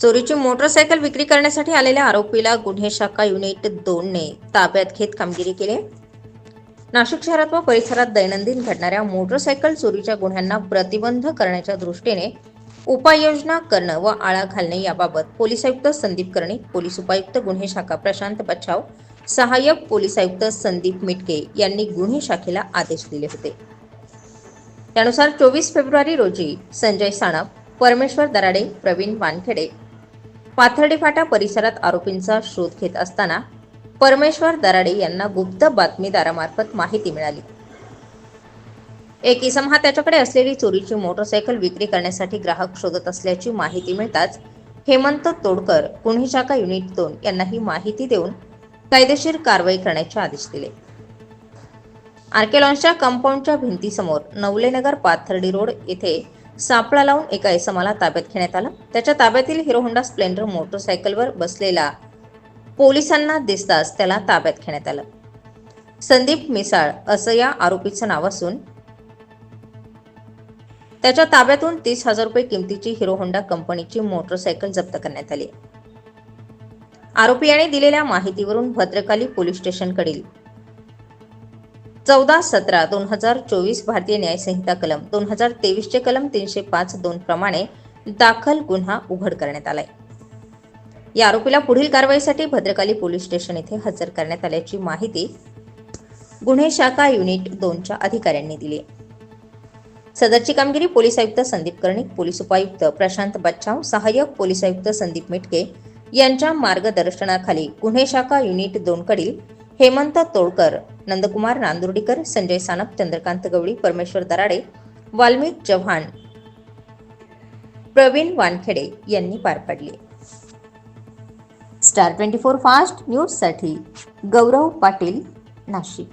चोरीची मोटरसायकल विक्री करण्यासाठी आलेल्या आरोपीला गुन्हे शाखा युनिट दोनने ताब्यात घेत कामगिरी केली. नाशिक शहरात व परिसरात दैनंदिन घडणाऱ्या मोटरसायकल चोरीच्या गुन्ह्यांना प्रतिबंध करण्याच्या दृष्टीने उपाययोजना करणं व आळा घालणे याबाबत पोलीस आयुक्त संदीप कर्णिक पोलीस उपायुक्त गुन्हे शाखा प्रशांत बच्छाव सहाय्यक पोलीस आयुक्त संदीप मिटके यांनी गुन्हे शाखेला आदेश दिले होते. त्यानुसार चोवीस फेब्रुवारी रोजी संजय साणप परमेश्वर दराडे प्रवीण वानखेडे पाथर्डी फाटा परिसरात आरोपींचा शोध घेत असताना परमेश्वर दराडे यांना गुप्त बातमीदारामार्फत माहिती मिळाली. एक इसम हा त्याच्याकडे असलेली चोरीची मोटरसायकल विक्री करण्यासाठी ग्राहक शोधत असल्याची माहिती मिळताच हेमंत तोडकर गुन्हे शाखा युनिट दोन यांना ही माहिती देऊन कायदेशीर कारवाई करण्याचे आदेश दिले. आर्केलॉनच्या कंपाऊंडच्या भिंतीसमोर नवलेनगर पाथर्डी रोड येथे सापळा लावून एका इसमाला ताब्यात घेण्यात आला. त्याच्या ताब्यातील हिरो होंडा स्प्लेंडर मोटरसायकलवर बसलेला पोलिसांना दिसताच त्याला ताब्यात घेण्यात आलं. संदीप मिसाळ असं या आरोपीचं नाव असून त्याच्या ताब्यातून तीस हजार रुपये किमतीची हिरो होंडा कंपनीची मोटरसायकल जप्त करण्यात आली. आरोपी याने दिलेल्या माहितीवरून भद्रकाली पोलीस स्टेशनकडील चौदा सतरा दोन हजार चोवीस भारतीय न्याय संहिता कलम दोन हजार तेवीसचे कलम तीनशे पाच दोन प्रमाणे दाखल गुन्हा उघड करण्यात आलाय. या आरोपीला पुढील कारवाईसाठी भद्रकाली पोलीस स्टेशन येथे हजर करण्यात आल्याची माहिती गुन्हे शाखा युनिट दोनच्या अधिकाऱ्यांनी दिली सदरची कामगिरी पोलीस आयुक्त संदीप कर्णिक पोलीस उपायुक्त प्रशांत बच्चाव सहाय्यक पोलीस आयुक्त संदीप मिटके यांच्या मार्गदर्शनाखाली गुन्हे शाखा युनिट दोनकडील हेमंत तोडकर नंदकुमार नांदुर्डीकर संजय सानप चंद्रकांत गवळी परमेश्वर दराडे वाल्मिक चव्हाण प्रवीण वानखेडे यांनी पार पाडली. स्टार ट्वेंटी फोर फास्ट न्यूजसाठी गौरव पाटील नाशिक.